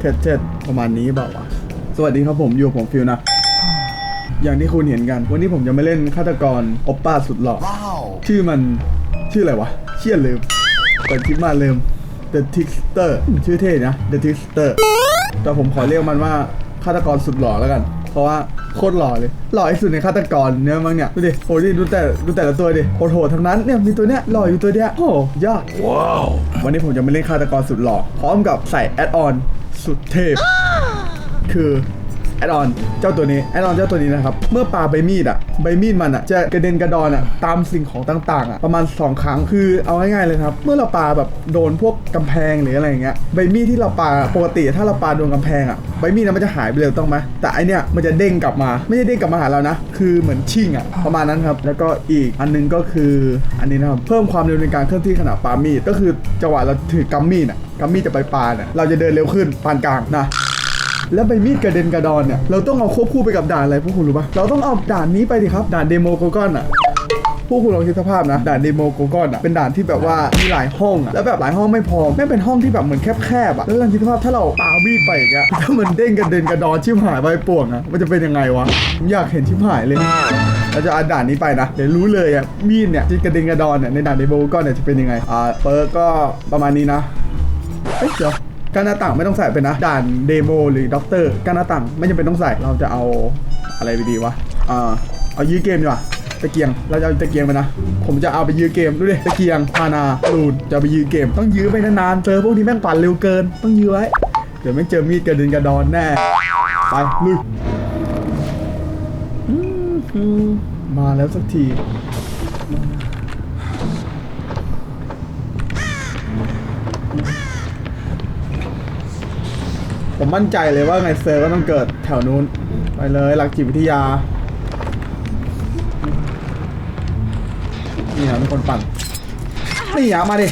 เท็ดเท็ดประมาณนี้เปล่าวะสวัสดีครับผมอยู่กับผมฟิวนะ อย่างที่คุณเห็นกัน วันนี้ผมจะมาเล่นฆาตกรโอปป้าสุดหล่อ Wow. ชื่อมันชื่ออะไรวะเชี่ยลืมเปิดคลิปมาลืม The Trickster ชื่อเท่นะ The Trickster แต่ผมขอเรียกมันว่าฆาตกรสุดหล่อแล้วกัน เพราะว่าโคตรหล่อเลย หล่อที่สุดในฆาตกรเนี่ยมั้งเนี่ย ดูดิโอ้ดิดูแต่ดูแต่ละตัวดิโหดๆทั้งนั้นเนี่ยมีตัวเนี้ยหล่ออยู่ตัวเนี้ยโอ้ยอด Wow. วันนี้ผมจะมาเล่นฆาตกรสุดหล่อพร้อมกับใส่แอดออนสุดเทพ คือ แอดออนเจ้าตัวนี้แอดออนเจ้าตัวนี้นะครับ เมื่อปาใบมีดอะใบมีดมันอะจะกระเด็นกระดอนอะตามสิ่งของต่างๆอะประมาณ 2 ครั้งคือเอาง่ายๆเลยครับ เมื่อเราปาแบบโดนพวกกำแพงหรืออะไรอย่างเงี้ยใบมีดที่เราปาปกติถ้าเราปาโดนกำแพงอะใบมีดนั้นมันจะหายไปเลยต้องไหมแต่อันเนี้ยมันจะเด้งกลับมาไม่ใช่เด้งกลับมาหาเรานะ คือเหมือนชิ่งอะประมาณนั้นครับแล้วก็อีกอันนึงก็คืออันนี้นะครับเพิ่มความเร็วในการเคลื่อนที่ขณะปามีดก็คือจังหวะเราถือกำมีดอะกำมีดจะไปปาเนี่ยเราจะเดินเร็วขึ้นปานกลางนะ แล้วใบมีดกระเด็นกระดอนเนี่ยเราต้องเอาควบคู่ไปกับด่านอะไรพวกคุณรู้ปะเราต้องเอาด่านนี้ไปดิครับด่านเดโมโกกอนอะพวกคุณลองคิดสภาพนะด่านเดโมโกกอนอะเป็นด่านที่แบบว่ามีหลายห้องอะแล้วแบบหลายห้องไม่พอแม่งเป็นห้องที่แบบเหมือนแคบๆอะแล้วลองคิดสภาพถ้าเราปามีดไปอย่างเงี้ยถ้ามันเด้งกระเด็นกระดอนชิบหายไปป่วงอะมันจะเป็นยังไงวะผมอยากเห็นชิบหายเลยเราจะเอาด่านนี้ไปนะ เดี๋ยวรู้เลยอะมีดเนี่ยที่กระเด็นกระดอนเนี่ยในด่านเดโมโกกอนเนี่ยจะเป็นยังไงอ่าเปิร์กก็ประมาณนี้นะเอ้ยเดี๋ยว การหน้าต่างไม่ต้องใส่ไปนะ ด่านเดโมหรือด็อกเตอร์การหน้าต่างไม่จำเป็นต้องใส่เราจะเอาอะไรไปดีวะอ่าเอายื้อเกมดีกว่าตะเกียงเราจะเอาตะเกียงไปนะ ผมจะเอาไปยื้อเกมดูดิตะเกียงพานาลูนจะไปยื้อเกม ต้องยื้อไปนานๆเจอพวกนี้แม่งปั่นเร็วเกิน ต้องยื้อไว้เดี๋ยวแม่งเจอมีดกระด็นกระดอนแน่ไปลุยมาแล้วสักที ผมมั่นใจเลยว่าไงเซอร์ก็ต้องเกิดแถวนู้น ไปเลยหลักจิตวิทยา นี่นะเป็นคนปั่น นี่อะมาดิ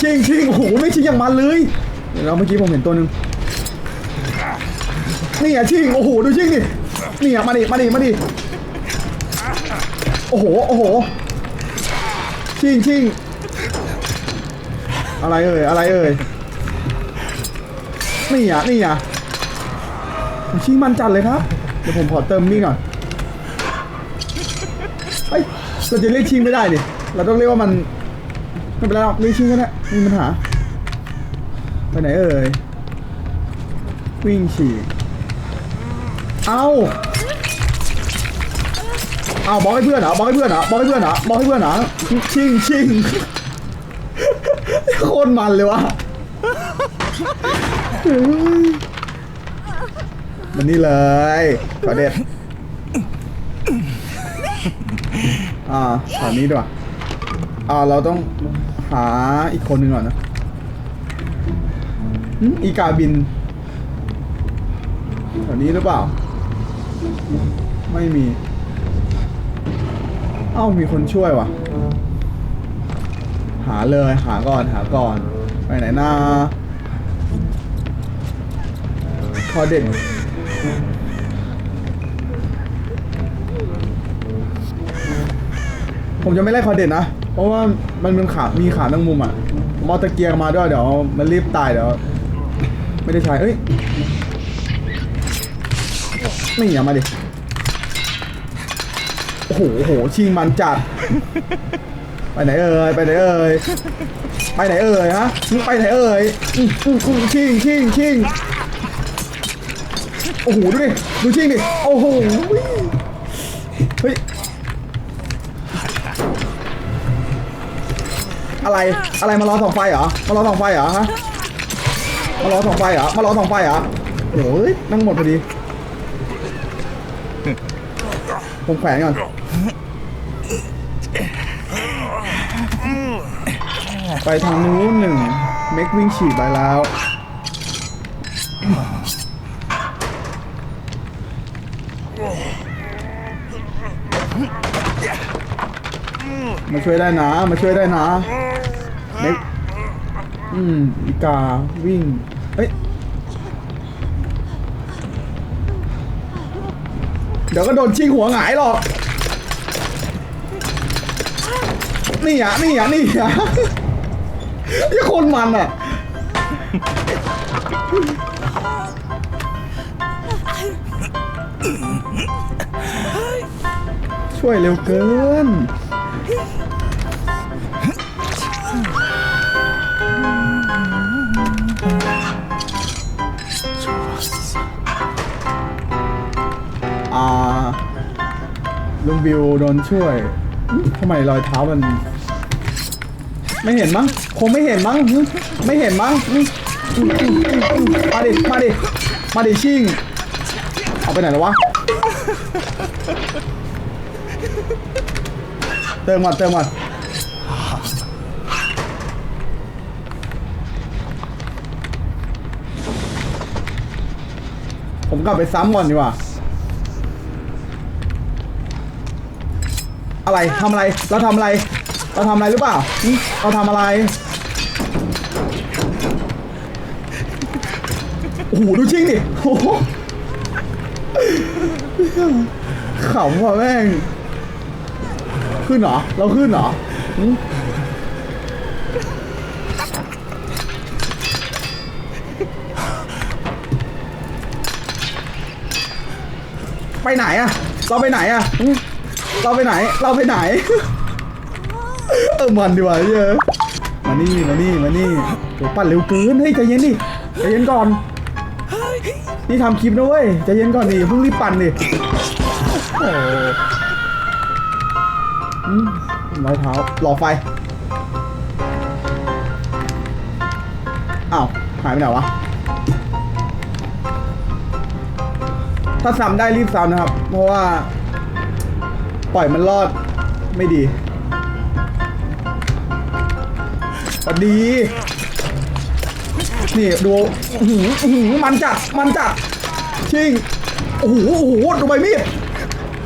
ชิงชิงโอ้โหไม่ชิงอย่างมันเลยเดี๋ยวเราเมื่อกี้ผมเห็นตัวหนึ่งนี่อะชิงโอ้โหดูชิงดิ นี่อะมาดิมาดิมาดิ โอ้โหโอ้โห ชิงชิงอะไรเอ่ยอะไรเอ่ย นี่อะนี่อะชิงมันจัดเลยครับ เดี๋ยวผมขอเติมนี่ก่อนเฮ้ยเราจะเรียกชิงไม่ได้ดิเราต้องเรียกว่ามันไม่เป็นไรหรอกเรียกชิงก็ได้ม่มีปัญหา ไปไหนเอ่ย วิ่งฉีกเอาเอาบอกให้เพื่อนเหรอบอกให้เพื่อนเหรอบอกให้เพื่อนเหรอบอกให้เพื่อนเหรอชิงชิงโคตรมันเลยวะ มันนี่เลยขอเด็ด อ่าแถวนี้ดีกว่าอ่า เราต้องหาอีกคนหนึ่งก่อนนะอีกาบินแถวนี้หรือเปล่า ไม่มี เอ้ามีคนช่วยวะหาเลยหาก่อนหาก่อน ไปไหนนะ คอเด่นผมจะไม่ไล่คอเด่นนะ เพราะว่ามันเป็นขา มีขาตั้งมุมอะมเอตะเกียงมาด้วยเดี๋ยว มันรีบตายเดี๋ยว ไม่ได้ใช้ เอ้ยนี่อย่ามาดิ โอ้โหโห ชิงมันจัด ไปไหนเอ่ย ไปไหนเอ่ย ไปไหนเอ่ยฮะ ไปไหนเอ่ยชิงชิงชิง โอ้โห ดูดิ ดูชิงดิ โอ้โห เฮ้ย อะไร อะไรมารอสองไฟเหรอ มารอสองไฟเหรอฮะ มารอสองไฟเหรอ มารอสองไฟเหรอโอ้ยนั่งหมดพอดี ผมแขวนก่อนไปทางนู้นหนึ่งเม็กวิ่งฉีดไปแล้ว มาช่วยได้นะมาช่วยได้นะเม็กอืมอีกาวิ่งเฮ้ยเดี๋ยวก็โดนชิงหัวหงายหรอกนี่อะนี่อะนี่อะนี่คนมันอะช่วยเร็วเกิน อ่าลุงบิวโดนช่วยทำไมรอยเท้ามัน ไม่เห็นมั้งคงไม่เห็นมั้งไม่เห็นมั้งมาดิมาดิมาดิชิงเอาไปไหนแล้ววะเติมก่อนเติมก่อนผมกลับไปซ้ำก่อนดีกว่า อะไรทำอะไรเราทำอะไร เราทำอะไรหรือเปล่าหึเราทำอะไรโอ้โหดูชิงดิโอ้โหขำว่ะแม่ง ขึ้นเหรอ เราขึ้นเหรอหึไปไหนอะเราไปไหนอะหึ เราไปไหน เราไปไหน เออมันดีกว่าเยอะมานี่ มานี่ มานี่โหปั่นเร็วเกิน เฮ้ยใจเย็นดิ ใจเย็นก่อน นี่ทำคลิปนะเว้ย ใจเย็นก่อนดิเพิ่งรีบปั่นดิโอ้โหอืมรอยเท้าหล่อไฟ อ้าว หายไปไหนวะ ถ้าซ้ำได้รีบซ้ำนะครับ เพราะว่า ปล่อยมันรอดไม่ดีพอดี นี่ดูอื้อหืออื้อหือมันจัด มันจัด ชิง โอ้โห โอ้โห ดูใบมีด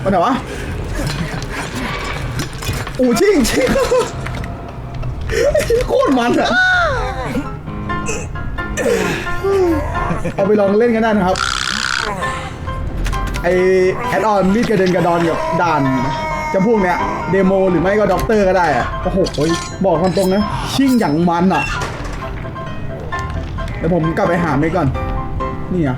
ไปไหนวะ โอ้ชิงชิงโคตรมันอะเอาไปลองเล่นกันได้นะครับ ไอแอดออนมีดกระเด็นกระดอนกับด่านจะพวกเนี้ยเดโมหรือไม่ก็ด็อกเตอร์ก็ได้อะโอ้โหบอกคำตรงนะชิ่งอย่างมันอะเดี๋ยวผมกลับไปหาไม่ก่อน นี่อะ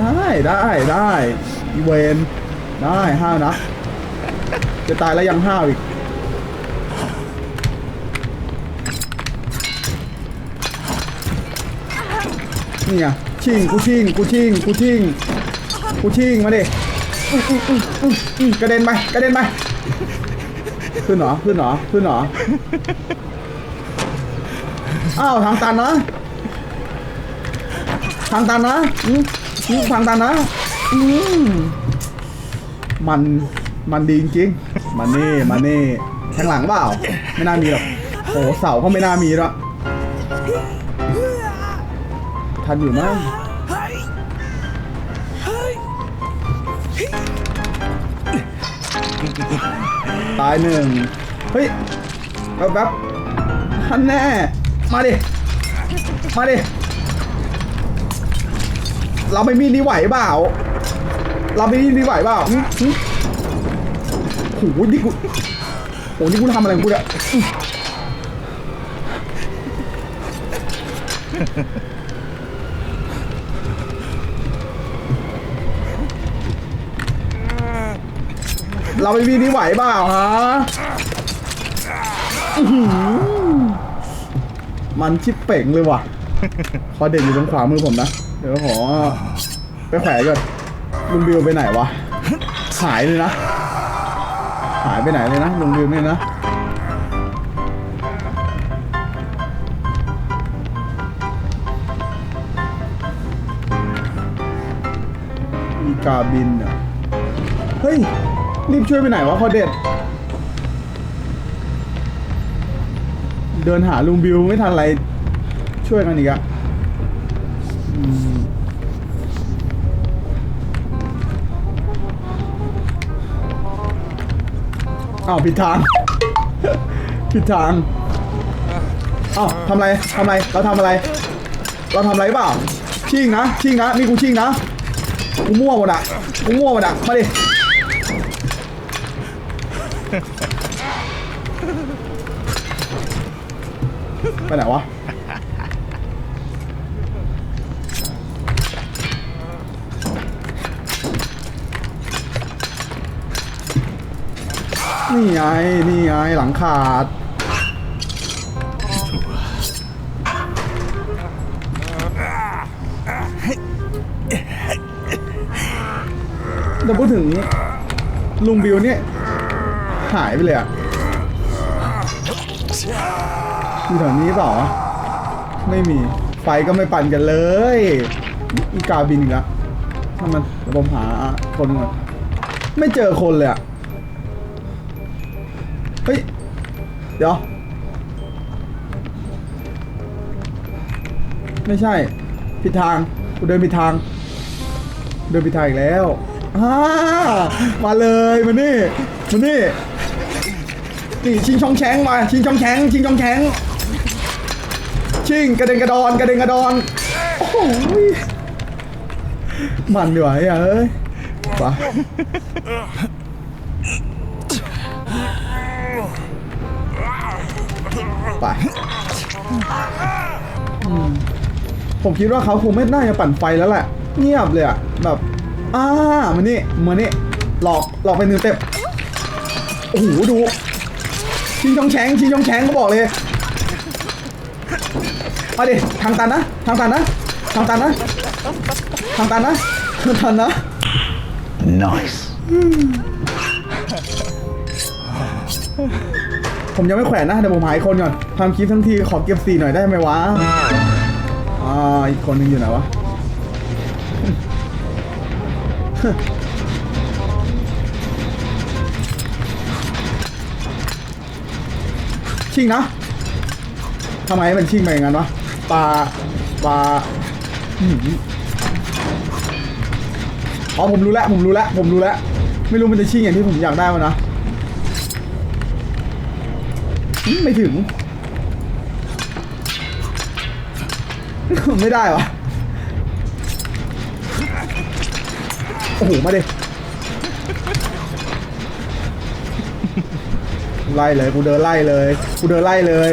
ได้ได้ได้อีเวนได้ห้าวนะ จะตายแล้วยังห้าวอีกนี่ไงชิงกูชิงกูชิงกูชิง กูชิงมาดิกระเด็นไปกระเด็นไปขึ้นเหรอขึ้นเหรอขึ้นเหรออ้าวทางตันนะทางตันนะทางตันนะมันมันดีจริงๆมันนี่มันนี่ทางหลังเปล่าไม่น่ามีหรอกโอ้เสาก็ไม่น่ามีแล้วทันอยู่มั้งายหนึ่งเฮ้ยแป๊บแป๊บทันแน่ มาดิ มาดิ เราไม่มีนี่ไหวเปล่า เราไม่มีนี่ไหวเปล่าโอ้โหนี่กูโอ้โหนี่กูทำอะไรกูเนี่ย เราไม่มีนี่ไหวเปล่าฮะอื้อหือมันชิบเป่งเลยว่ะคอเด็กอยู่ตรงขวามือผมนะ เดี๋ยวขอไปแขวก่อนลุงบิวไปไหนวะ หายเลยนะ หายไปไหนเลยนะลุงบิวเนี่ยนะมีกาบินอะ เฮ้ย รีบช่วยไปไหนวะคอเด็ด เดินหาลุงบิวไม่ทันอะไร ช่วยกันอีกอะอ้าวผิดทาง ผิดทางอ้าวทำอะไรทำอะไรเราทำอะไร เราทำอะไรเปล่าชิงนะชิงนะนี่กูชิงนะกูมั่วหมดอะกูมั่วหมดอะมาดิ ไปไหนวะ นี่ไง นี่ไง หลังขาด แต่พูดถึงลุงบิวเนี่ย หายไปเลยอะอยู่แถวนี้เปล่าไม่มี ไฟก็ไม่ปั่นกันเลย อีกาบินอีกแล้วถ้ามันผมหาคนก่อนไม่เจอคนเลยอะเฮ้ย เดี๋ยว ไม่ใช่ ผิดทางกูเดินผิดทาง เดินผิดทางอีกแล้วอ่ามาเลย มานี่ มานี่ นี่ชิงช่องแชงมาชิงช่องแชงชิงช่องแชงชิงกระเด็นกระดอนกระเด็นกระดอนโอ้โหมันดีกว่าเอ้ยไปไปผมคิดว่าเขาคงไม่น่าจะปั่นไฟแล้วแหละเงียบเลยอะแบบอ่ามานี่มานี่หลอกหลอกไปหนึ่งเต็ปโอ้โหดู ชิงชองแฉงชิงชองแฉงก็บอกเลยมาดิทางตันนะทางตันนะทางตันนะทางตันนะทางตันนะ Nice. ผมยังไม่แขวนนะเดี๋ยวผมหาอีกคนก่อนทำคลิปทั้งทีขอเก็บสีหน่อยได้ไหมวะอ่าอีกคนหนึงอยู่ไหนวะ ชิงนะทำไมมันชิงไปอย่างนั้นวะปลาปลาอืออ๋อผมรู้แล้วผมรู้แล้วผมรู้แล้วไม่รู้มันจะชิงอย่างที่ผมอยากได้มันนะอืมไม่ถึง ไม่ได้วะโอ้โห มาดิ ไล่เลยกูเดินไล่เลยกูเดินไล่เลย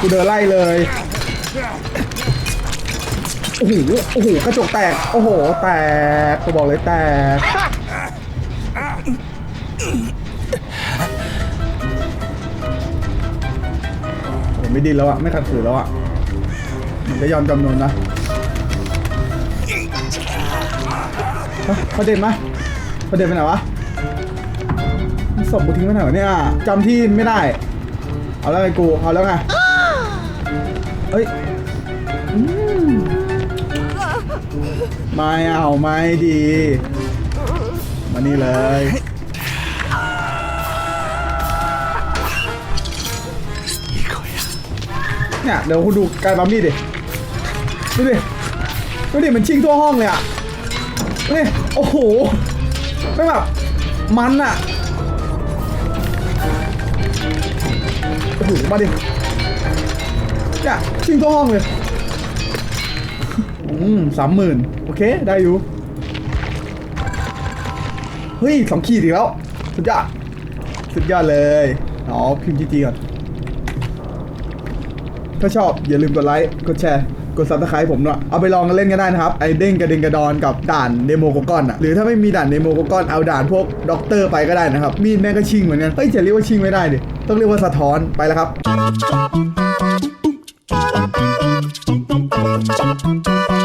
กูเดินไล่เลยโอ้โหโอ้โหกระจกแตกโอ้โหแตกกูบอกเลยแตกผมไม่ดิ้นแล้วอะไม่ขัดขืนแล้วอะมันจะยอมจำนนนะเฮ้ยประเด็นมาประเด็นไปไหนวะ ศพกูทิ้งไปไหนวะเนี่ยจำที่ไม่ได้ เอาแล้วไงกู เอาแล้วไงเฮ้ยอืมไม่เอาไม่ดี มานี่เลย เนี่ยเดี๋ยวคุณดูการบัมมี่ดิ ดูดิ ดูดิมันชิงทั่วห้องเลยอะนี่โอ้โหไม่แบบมันอะ โอ้โหมาดิเนี่ยชิงทั่วห้องเลยอืมสามหมื่นโอเค ได้อยู่ เฮ้ยสองขีดอีกแล้ว สุดยอด สุดยอดเลยอ๋อพิมพ์จีจีก่อน ถ้าชอบอย่าลืมกดไลค์ กดแชร์ กดซับสไครต์ผมด้วยเอาไปลองกันเล่นกันได้นะครับ ไอเด้งกระเด็งกระดอนกับด่านเดโมโกกอนอะหรือถ้าไม่มีด่านเดโมโกกอนเอาด่านพวกด็อกเตอร์ไปก็ได้นะครับ มีดแม่งก็ชิงเหมือนกันเอ้ยจะเรียกว่าชิงไม่ได้ดิต้องเรียกว่าสะท้อนไปแล้วครับ Thank you.